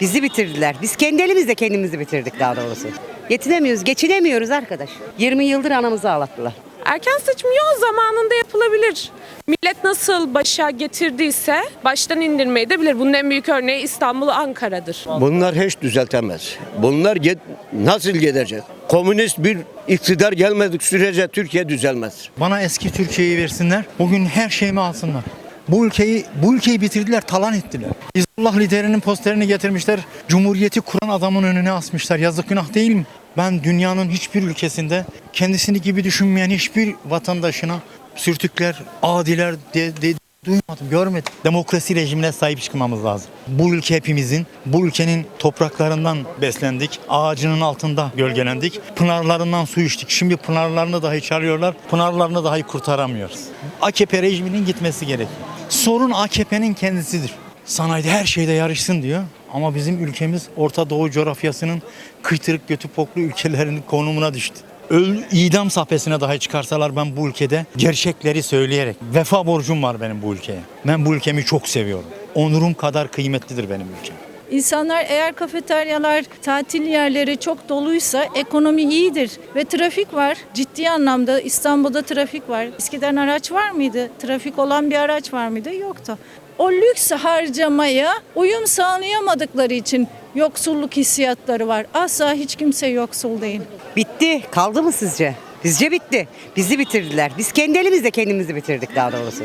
Bizi bitirdiler. Biz kendi elimizle kendimizi bitirdik daha doğrusu. Yetinemiyoruz, geçinemiyoruz arkadaş. 20 yıldır anamızı ağlattılar. Erken seçim yok zamanında yapılabilir. Millet nasıl başa getirdiyse baştan indirmeyi de bilir. Bunun en büyük örneği İstanbul, Ankara'dır. Bunlar hiç düzeltemez. Bunlar get- nasıl gidecek? Komünist bir iktidar gelmedik sürece Türkiye düzelmez. Bana eski Türkiye'yi versinler. Bugün her şeyimi alsınlar. Bu ülkeyi bu ülkeyi bitirdiler, talan ettiler. Hizbullah liderinin posterini getirmişler. Cumhuriyeti kuran adamın önüne asmışlar. Yazık günah değil mi? Ben dünyanın hiçbir ülkesinde kendisini gibi düşünmeyen hiçbir vatandaşına sürtükler, adiler de, de- duymadım, görmedim. Demokrasi rejimine sahip çıkmamız lazım. Bu ülke hepimizin, bu ülkenin topraklarından beslendik, ağacının altında gölgelendik, pınarlarından su içtik. Şimdi pınarlarını dahi çalıyorlar, pınarlarını dahi kurtaramıyoruz. AKP rejiminin gitmesi gerekiyor. Sorun AKP'nin kendisidir. Sanayide her şeyde yarışsın diyor. Ama bizim ülkemiz Orta Doğu coğrafyasının kıytırık götü poklu ülkelerinin konumuna düştü. Öl, idam sahnesine dahi çıkarsalar ben bu ülkede gerçekleri söyleyerek vefa borcum var benim bu ülkeye. Ben bu ülkemi çok seviyorum. Onurum kadar kıymetlidir benim ülkem. İnsanlar eğer kafeteryalar, tatil yerleri çok doluysa ekonomi iyidir ve trafik var. Ciddi anlamda İstanbul'da trafik var. Eskiden araç var mıydı? Trafik olan bir araç var mıydı? Yoktu. O lüks harcamaya uyum sağlayamadıkları için yoksulluk hissiyatları var. Asla hiç kimse yoksul değil. Bitti. Kaldı mı sizce? Bizce bitti. Bizi bitirdiler. Biz kendi elimizle kendimizi bitirdik daha doğrusu.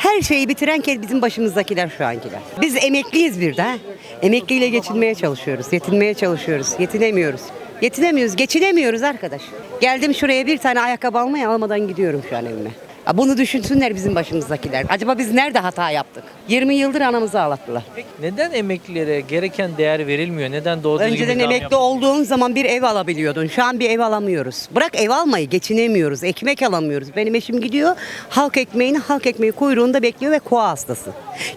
Her şeyi bitiren ke- bizim başımızdakiler şu ankiler. Biz emekliyiz bir de. Emekliyle geçinmeye çalışıyoruz. Yetinmeye çalışıyoruz. Yetinemiyoruz. Yetinemiyoruz. Geçinemiyoruz arkadaş. Geldim şuraya bir tane ayakkabı almaya almadan gidiyorum şu an evime. Bunu düşünsünler bizim başımızdakiler. Acaba biz nerede hata yaptık? 20 yıldır anamızı ağlattılar. Neden emeklilere gereken değer verilmiyor? Neden doğru düzgün Önceden bir zam emekli yapılmıyor? olduğun zaman bir ev alabiliyordun. Şu an bir ev alamıyoruz. Bırak ev almayı geçinemiyoruz. Ekmek alamıyoruz. Benim eşim gidiyor halk ekmeğini halk ekmeği kuyruğunda bekliyor ve koa hastası.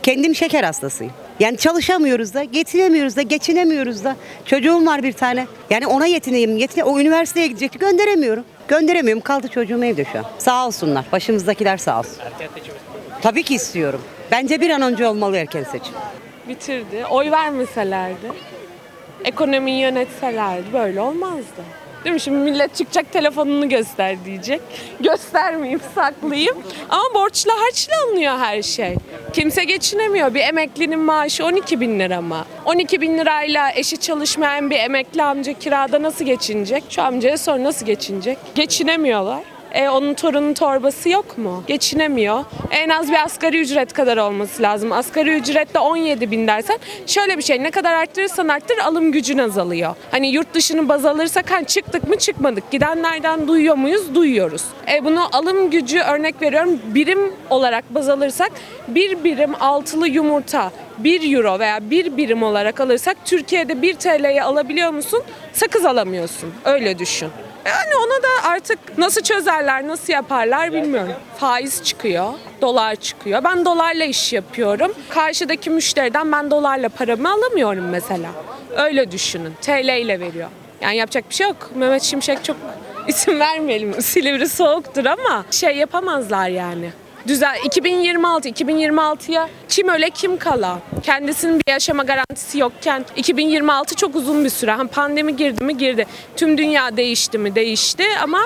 Kendim şeker hastasıyım. Yani çalışamıyoruz da, getiremiyoruz da, geçinemiyoruz da. Çocuğum var bir tane. Yani ona yetineyim. Yetine, o üniversiteye gidecekti. Gönderemiyorum. Gönderemiyorum. Kaldı çocuğum evde şu an. Sağ olsunlar. Başımızdakiler sağ olsun. Tabii ki istiyorum. Bence bir an önce olmalı erken seçim. Bitirdi. Oy vermeselerdi, ekonomiyi yönetselerdi böyle olmazdı. Değil mi? Şimdi millet çıkacak telefonunu göster diyecek. Göstermeyeyim, saklayayım. Ama borçla harçla alınıyor her şey. Kimse geçinemiyor. Bir emeklinin maaşı 12 bin lira mı? 12 bin lirayla eşi çalışmayan bir emekli amca kirada nasıl geçinecek? Şu amcaya sor nasıl geçinecek? Geçinemiyorlar. E, onun torunun torbası yok mu? Geçinemiyor. En az bir asgari ücret kadar olması lazım. Asgari ücrette 17 bin dersen şöyle bir şey ne kadar arttırırsan arttır alım gücün azalıyor. Hani yurt dışını baz alırsak hani çıktık mı çıkmadık. Gidenlerden duyuyor muyuz? Duyuyoruz. E, bunu alım gücü örnek veriyorum birim olarak baz alırsak bir birim altılı yumurta 1 euro veya 1 birim olarak alırsak Türkiye'de 1 TL'ye alabiliyor musun? Sakız alamıyorsun. Öyle düşün. Yani ona da artık nasıl çözerler, nasıl yaparlar bilmiyorum. Faiz çıkıyor, dolar çıkıyor. Ben dolarla iş yapıyorum. Karşıdaki müşteriden ben dolarla paramı alamıyorum mesela. Öyle düşünün. TL ile veriyor. Yani yapacak bir şey yok. Mehmet Şimşek çok isim vermeyelim. Silivri soğuktur ama şey yapamazlar yani. Düzel 2026 2026'ya kim öle kim kala. Kendisinin bir yaşama garantisi yokken 2026 çok uzun bir süre. Hani pandemi girdi mi girdi. Tüm dünya değişti mi değişti ama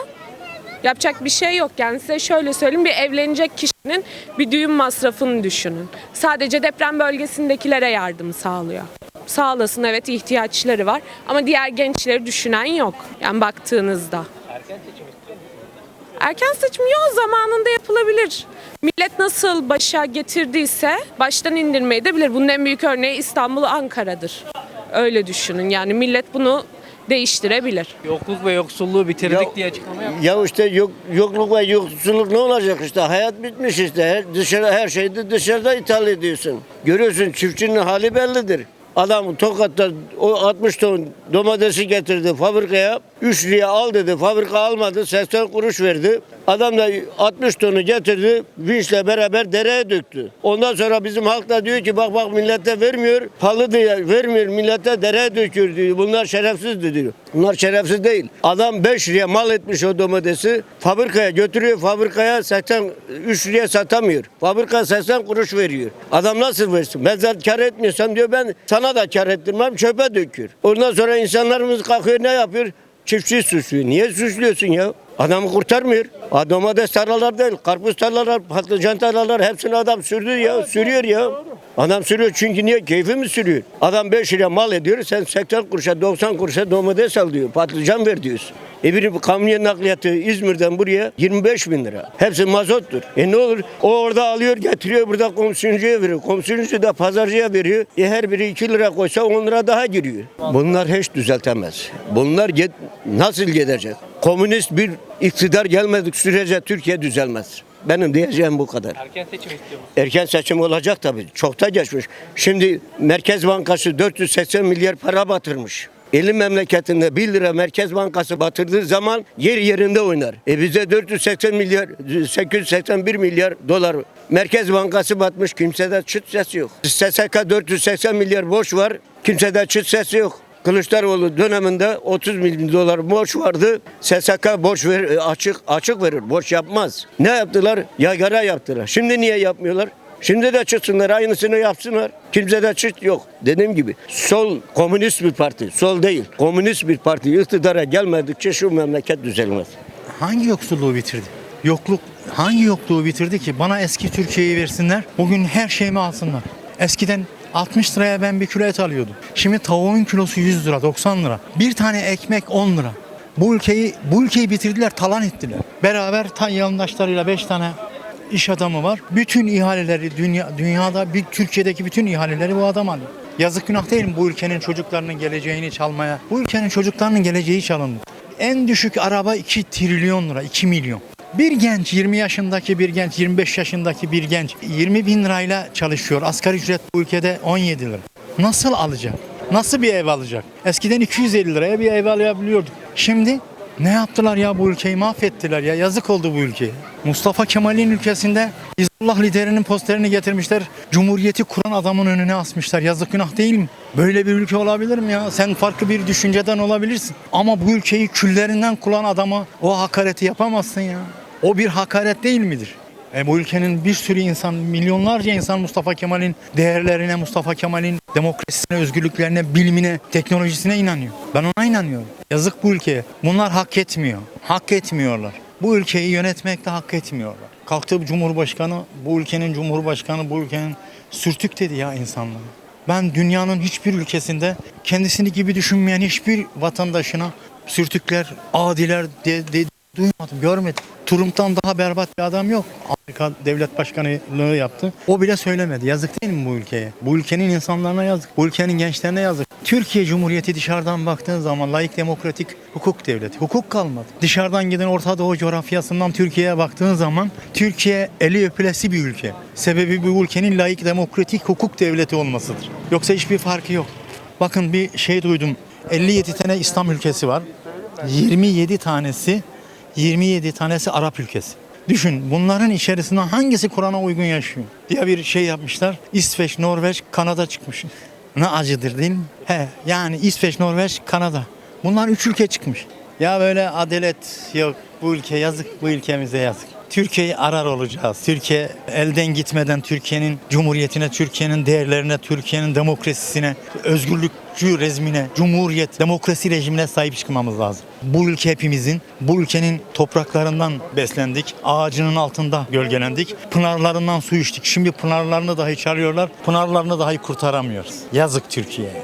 yapacak bir şey yok. Yani size şöyle söyleyeyim bir evlenecek kişinin bir düğün masrafını düşünün. Sadece deprem bölgesindekilere yardım sağlıyor. Sağlasın evet ihtiyaçları var ama diğer gençleri düşünen yok. Yani baktığınızda. Erken seçim yok zamanında yapılabilir. Millet nasıl başa getirdiyse baştan indirmeyi de bilir. Bunun en büyük örneği İstanbul, Ankara'dır. Öyle düşünün. Yani millet bunu değiştirebilir. Yokluk ve yoksulluğu bitirdik Ya- diye açıklama yaptı. Ya işte yok, yokluk ve yoksulluk ne olacak işte hayat bitmiş işte her, dışarı, her şeyi de dışarıda ithal ediyorsun. Görüyorsun çiftçinin hali bellidir. Adam Tokat'ta o 60 ton domatesi getirdi fabrikaya 3 liraya al dedi fabrika almadı 80 kuruş verdi. Adam da 60 tonu getirdi, vinçle beraber dereye döktü. Ondan sonra bizim halk da diyor ki bak bak millete vermiyor, pahalı diye vermiyor, millete dereye döküyor diyor. Bunlar şerefsizdi diyor. Bunlar şerefsiz değil. Adam 5 liraya mal etmiş o domatesi, fabrikaya götürüyor, fabrikaya 83 liraya satamıyor. Fabrika 80 kuruş veriyor. Adam nasıl versin? Ben zaten kar etmiyorsam diyor ben sana da kar ettirmem, çöpe döküyor. Ondan sonra insanlarımız kalkıyor ne yapıyor? Çiftçiyi suçluyor. Niye suçluyorsun ya? Adamı kurtarmıyor. Ha, Domates tarlalar değil, karpuz tarlalar, patlıcan tarlalar hepsini adam sürdü ya, sürüyor ya. Adam sürüyor çünkü niye? Keyfi mi sürüyor? Adam 5 liraya mal ediyor, sen 80 kuruşa, 90 kuruşa domates al diyor, patlıcan ver diyorsun. E bir kamyon nakliyatı İzmir'den buraya 25 bin lira. Hepsi mazottur. E ne olur? O orada alıyor getiriyor burada komisyoncuya veriyor. Komisyoncu da pazarcıya veriyor. E her biri 2 lira koysa 10 lira daha giriyor. Bunlar hiç düzeltemez. Bunlar nasıl gidecek? Komünist bir iktidar gelmedik sürece Türkiye düzelmez. Benim diyeceğim bu kadar. Erken seçim istiyor musunuz? Erken seçim olacak tabii. Çok da geçmiş. Şimdi Merkez Bankası 480 milyar para batırmış. Elin memleketinde 1 lira Merkez Bankası batırdığı zaman yer yerinde oynar. E bize 480 milyar, 881 milyar dolar Merkez Bankası batmış. Kimsede çıt sesi yok. SSK 480 milyar borç var. Kimsede çıt sesi yok. Kılıçdaroğlu döneminde 30 milyon dolar borç vardı. SSK borç ver, açık açık verir. Borç yapmaz. Ne yaptılar? Yaygara yaptılar. Şimdi niye yapmıyorlar? Şimdi de çıksınlar aynısını yapsınlar. Kimse de çıt yok. Dediğim gibi sol komünist bir parti. Sol değil. Komünist bir parti iktidara gelmedikçe şu memleket düzelmez. Hangi yoksulluğu bitirdi? Yokluk hangi yokluğu bitirdi ki? Bana eski Türkiye'yi versinler. Bugün her şeyimi alsınlar. Eskiden 60 liraya ben bir kilo et alıyordum. Şimdi tavuğun kilosu 100 lira, 90 lira. Bir tane ekmek 10 lira. Bu ülkeyi bu ülkeyi bitirdiler, talan ettiler. Beraber ta yandaşlarıyla 5 tane iş adamı var. Bütün ihaleleri dünya dünyada bir Türkiye'deki bütün ihaleleri bu adam alıyor. Yazık günah değil mi bu ülkenin çocuklarının geleceğini çalmaya? Bu ülkenin çocuklarının geleceği çalındı. En düşük araba 2 trilyon lira, 2 milyon. Bir genç 20 yaşındaki bir genç, 25 yaşındaki bir genç 20 bin lirayla çalışıyor. Asgari ücret bu ülkede 17 lira. Nasıl alacak? Nasıl bir ev alacak? Eskiden 250 liraya bir ev alabiliyorduk. Şimdi ne yaptılar ya bu ülkeyi mahvettiler ya yazık oldu bu ülkeye. Mustafa Kemal'in ülkesinde Hizbullah liderinin posterini getirmişler. Cumhuriyeti kuran adamın önüne asmışlar. Yazık günah değil mi? Böyle bir ülke olabilir mi ya? Sen farklı bir düşünceden olabilirsin. Ama bu ülkeyi küllerinden kuran adama o hakareti yapamazsın ya. O bir hakaret değil midir? E bu ülkenin bir sürü insan, milyonlarca insan Mustafa Kemal'in değerlerine, Mustafa Kemal'in demokrasisine, özgürlüklerine, bilimine, teknolojisine inanıyor. Ben ona inanıyorum. Yazık bu ülkeye. Bunlar hak etmiyor. Hak etmiyorlar. Bu ülkeyi yönetmekte hak etmiyorlar. Kalktı Cumhurbaşkanı, bu ülkenin Cumhurbaşkanı, bu ülkenin sürtük dedi ya insanlara. Ben dünyanın hiçbir ülkesinde kendisini gibi düşünmeyen hiçbir vatandaşına sürtükler, adiler de, de- duymadım, görmedim. Trump'tan daha berbat bir adam yok. Amerika devlet başkanlığı yaptı. O bile söylemedi. Yazık değil mi bu ülkeye? Bu ülkenin insanlarına yazık. Bu ülkenin gençlerine yazık. Türkiye Cumhuriyeti dışarıdan baktığın zaman layık demokratik hukuk devleti. Hukuk kalmadı. Dışarıdan giden Orta Doğu coğrafyasından Türkiye'ye baktığın zaman Türkiye eli öpülesi bir ülke. Sebebi bu ülkenin layık demokratik hukuk devleti olmasıdır. Yoksa hiçbir farkı yok. Bakın bir şey duydum. 57 tane İslam ülkesi var. 27 tanesi 27 tanesi Arap ülkesi. Düşün bunların içerisinde hangisi Kur'an'a uygun yaşıyor diye bir şey yapmışlar. İsveç, Norveç, Kanada çıkmış. Ne acıdır değil mi? He, yani İsveç, Norveç, Kanada. Bunlar üç ülke çıkmış. Ya böyle adalet yok. Bu ülke yazık, bu ülkemize yazık. Türkiye'yi arar olacağız. Türkiye elden gitmeden Türkiye'nin cumhuriyetine, Türkiye'nin değerlerine, Türkiye'nin demokrasisine, özgürlükçü rejimine, cumhuriyet, demokrasi rejimine sahip çıkmamız lazım. Bu ülke hepimizin, bu ülkenin topraklarından beslendik, ağacının altında gölgelendik, pınarlarından su içtik. Şimdi pınarlarını dahi çalıyorlar, pınarlarını dahi kurtaramıyoruz. Yazık Türkiye'ye.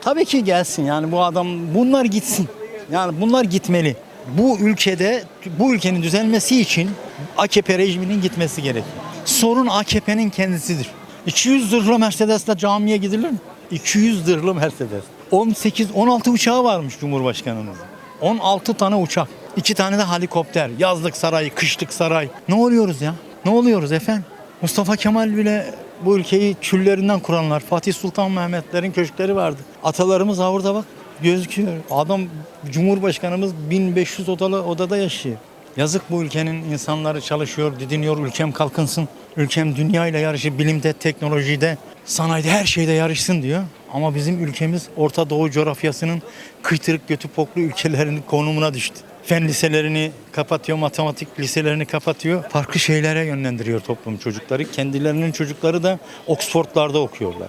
Tabii ki gelsin yani bu adam bunlar gitsin. Yani bunlar gitmeli. Bu ülkede bu ülkenin düzelmesi için AKP rejiminin gitmesi gerekiyor. Sorun AKP'nin kendisidir. 200 zırhlı Mercedes'le camiye gidilir mi? 200 zırhlı Mercedes. 18 16 uçağı varmış Cumhurbaşkanımızın. 16 tane uçak. 2 tane de helikopter. Yazlık saray, kışlık saray. Ne oluyoruz ya? Ne oluyoruz efendim? Mustafa Kemal bile bu ülkeyi küllerinden kuranlar. Fatih Sultan Mehmetlerin köşkleri vardı. Atalarımız orada bak. Gözüküyor. Adam Cumhurbaşkanımız 1500 odalı odada yaşıyor. Yazık bu ülkenin insanları çalışıyor, didiniyor. Ülkem kalkınsın. Ülkem dünya ile yarışı bilimde, teknolojide, sanayide her şeyde yarışsın diyor. Ama bizim ülkemiz Orta Doğu coğrafyasının kıytırık götü poklu ülkelerinin konumuna düştü. Fen liselerini kapatıyor, matematik liselerini kapatıyor. Farklı şeylere yönlendiriyor toplum çocukları. Kendilerinin çocukları da Oxford'larda okuyorlar.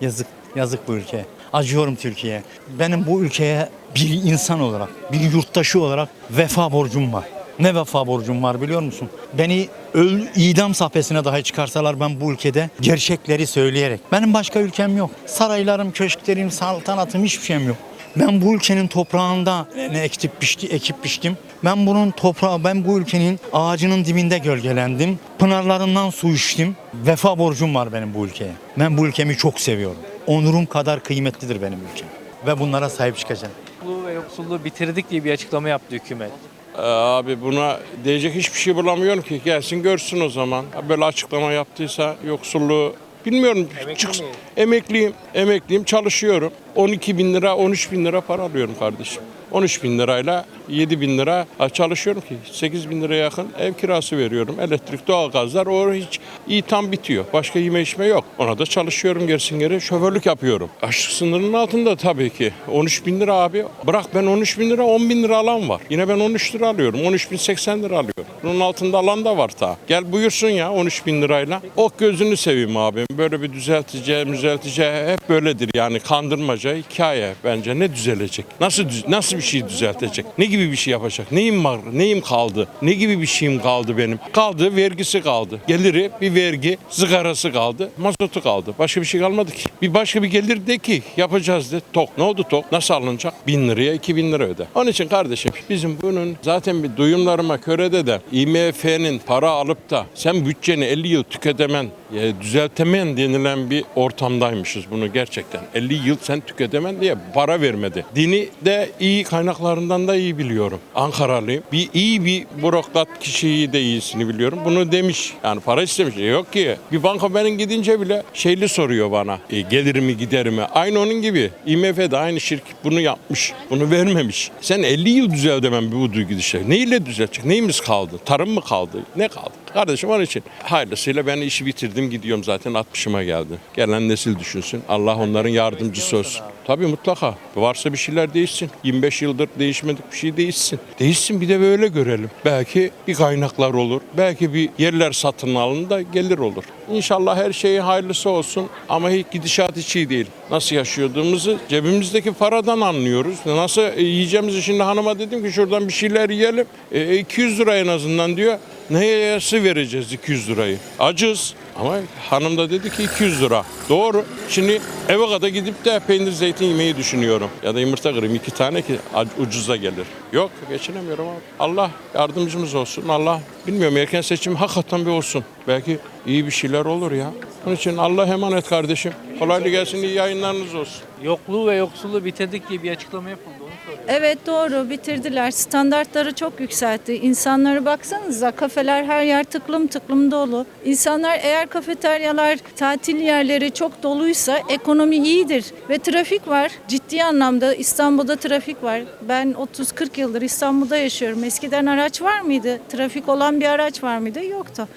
Yazık, yazık bu ülkeye. Acıyorum Türkiye'ye. Benim bu ülkeye bir insan olarak, bir yurttaşı olarak vefa borcum var. Ne vefa borcum var biliyor musun? Beni öl, idam sahnesine dahi çıkarsalar ben bu ülkede gerçekleri söyleyerek. Benim başka ülkem yok. Saraylarım, köşklerim, saltanatım hiçbir şeyim yok. Ben bu ülkenin toprağında ne ekip biçti, ekip biçtim. Ben bunun toprağı, ben bu ülkenin ağacının dibinde gölgelendim. Pınarlarından su içtim. Vefa borcum var benim bu ülkeye. Ben bu ülkemi çok seviyorum. Onurum kadar kıymetlidir benim ülkem. Ve bunlara sahip çıkacağım. Yoksulluğu ve yoksulluğu bitirdik diye bir açıklama yaptı hükümet. Ee, Abi buna diyecek hiçbir şey bulamıyorum ki. Gelsin görsün o zaman. Böyle açıklama yaptıysa yoksulluğu bilmiyorum. Emekli Çıks- miyiz? Emekliyim. Emekliyim çalışıyorum. 12 bin lira 13 bin lira para alıyorum kardeşim. 13 bin lirayla 7 bin lira çalışıyorum ki 8 bin liraya yakın ev kirası veriyorum. Elektrik, doğalgazlar o hiç iyi tam bitiyor. Başka yeme içme yok. Ona da çalışıyorum gersin geri şoförlük yapıyorum. Açlık sınırının altında tabii ki. 13 bin lira abi. Bırak ben 13 bin lira 10 bin lira alan var. Yine ben 13 lira alıyorum. 13 bin 80 lira alıyorum. Bunun altında alan da var ta. Gel buyursun ya 13 bin lirayla. Ok gözünü seveyim abi. Böyle bir düzeltici, düzeltici hep böyledir yani kandırmaca hikaye bence ne düzelecek? Nasıl nasıl bir şey düzeltecek? Ne gibi bir şey yapacak? Neyim var? Neyim kaldı? Ne gibi bir şeyim kaldı benim? Kaldı vergisi kaldı. Geliri bir vergi, sigarası kaldı, mazotu kaldı. Başka bir şey kalmadı ki. Bir başka bir gelir de ki yapacağız de. Tok. Ne oldu tok? Nasıl alınacak? Bin liraya iki bin lira öde. Onun için kardeşim bizim bunun zaten bir duyumlarıma körede de IMF'nin para alıp da sen bütçeni 50 yıl tüketemen, e, düzeltemen denilen bir ortamdaymışız bunu gerçekten. 50 yıl sen tüketemen diye para vermedi. Dini de iyi kaynaklarından da iyi biliyorum. Ankaralıyım. Bir iyi bir bürokrat kişiyi de iyisini biliyorum. Bunu demiş. Yani para istemiş. E Yok ki. Bir banka benim gidince bile şeyli soruyor bana. E, gelir mi gider mi? Aynı onun gibi. IMF de aynı şirket bunu yapmış. Bunu vermemiş. Sen 50 yıl düzeltemem bu gidişe. Neyle düzelecek? Neyimiz kaldı? Tarım mı kaldı? Ne kaldı? Kardeşim onun için hayırlısıyla ben işi bitirdim gidiyorum zaten 60'ıma geldi. Gelen nesil düşünsün. Allah onların yardımcısı olsun. Tabii mutlaka. Varsa bir şeyler değişsin. 25 yıldır değişmedik bir şey değişsin. Değişsin bir de böyle görelim. Belki bir kaynaklar olur. Belki bir yerler satın alın gelir olur. İnşallah her şeyin hayırlısı olsun ama hiç gidişat hiç iyi değil. Nasıl yaşıyordığımızı cebimizdeki paradan anlıyoruz. Nasıl e, yiyeceğimizi şimdi hanıma dedim ki şuradan bir şeyler yiyelim. E, 200 lira en azından diyor. Neye nasıl vereceğiz 200 lirayı? Acız. Ama hanım da dedi ki 200 lira. Doğru. Şimdi eve kadar gidip de peynir zeytin yemeyi düşünüyorum. Ya da yumurta kırayım iki tane ki ucuza gelir. Yok geçinemiyorum abi. Allah yardımcımız olsun. Allah bilmiyorum erken seçim hakikaten bir olsun. Belki iyi bir şeyler olur ya. Onun için Allah emanet kardeşim. Kolaylık gelsin iyi yayınlarınız olsun. Yokluğu ve yoksulluğu bitirdik diye bir açıklama yapıldı. Evet doğru bitirdiler. Standartları çok yükseltti. İnsanları baksanıza kafeler her yer tıklım tıklım dolu. İnsanlar eğer kafeteryalar, tatil yerleri çok doluysa ekonomi iyidir. Ve trafik var. Ciddi anlamda İstanbul'da trafik var. Ben 30-40 yıldır İstanbul'da yaşıyorum. Eskiden araç var mıydı? Trafik olan bir araç var mıydı? Yoktu.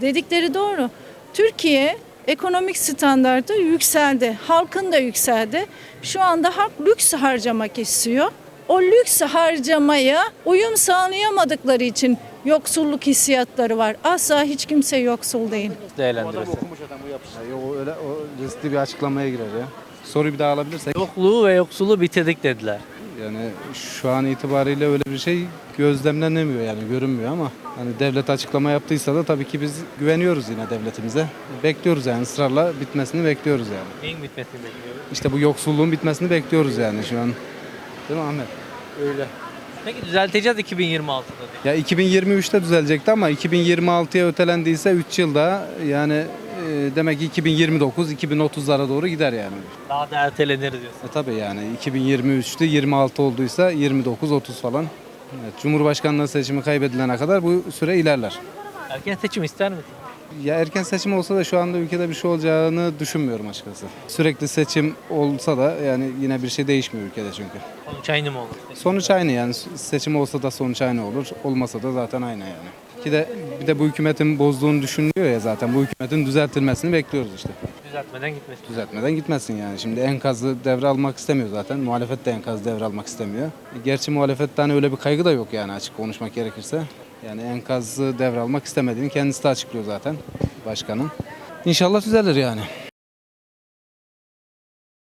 Dedikleri doğru. Türkiye ekonomik standartı yükseldi. Halkın da yükseldi. Şu anda halk lüks harcamak istiyor. O lüks harcamaya uyum sağlayamadıkları için yoksulluk hissiyatları var. Asla hiç kimse yoksul değil. Değerlendirirsin. Ya, o öyle o riskli bir açıklamaya girer ya. Soruyu bir daha alabilirsek. Yokluğu ve yoksulluğu bitirdik dediler. Yani şu an itibariyle öyle bir şey gözlemlenemiyor yani görünmüyor ama hani devlet açıklama yaptıysa da tabii ki biz güveniyoruz yine devletimize. Bekliyoruz yani ısrarla bitmesini bekliyoruz yani. Neyin bitmesini bekliyoruz? İşte bu yoksulluğun bitmesini bekliyoruz yani şu an. Değil mi Ahmet? Öyle. Peki düzelteceğiz 2026'da. diye. Ya 2023'te düzelecekti ama 2026'ya ötelendiyse 3 yılda yani demek ki 2029 2030'lara doğru gider yani. Daha da ertelenir diyorsun. E tabii yani 2023'te 26 olduysa 29-30 falan. Evet, Cumhurbaşkanlığı seçimi kaybedilene kadar bu süre ilerler. Erken seçim ister misin? Ya erken seçim olsa da şu anda ülkede bir şey olacağını düşünmüyorum açıkçası. Sürekli seçim olsa da yani yine bir şey değişmiyor ülkede çünkü. Sonuç aynı mı olur? Sonuç aynı yani seçim olsa da sonuç aynı olur. Olmasa da zaten aynı yani. Ki de bir de bu hükümetin bozduğunu düşünülüyor ya zaten. Bu hükümetin düzeltilmesini bekliyoruz işte. Düzeltmeden gitmesin. Düzeltmeden gitmesin yani. Şimdi enkazı devralmak istemiyor zaten. Muhalefet de enkazı devralmak istemiyor. E, Gerçi muhalefetten öyle bir kaygı da yok yani açık konuşmak gerekirse. Yani enkazı devralmak istemediğini kendisi de açıklıyor zaten başkanın. İnşallah düzelir yani.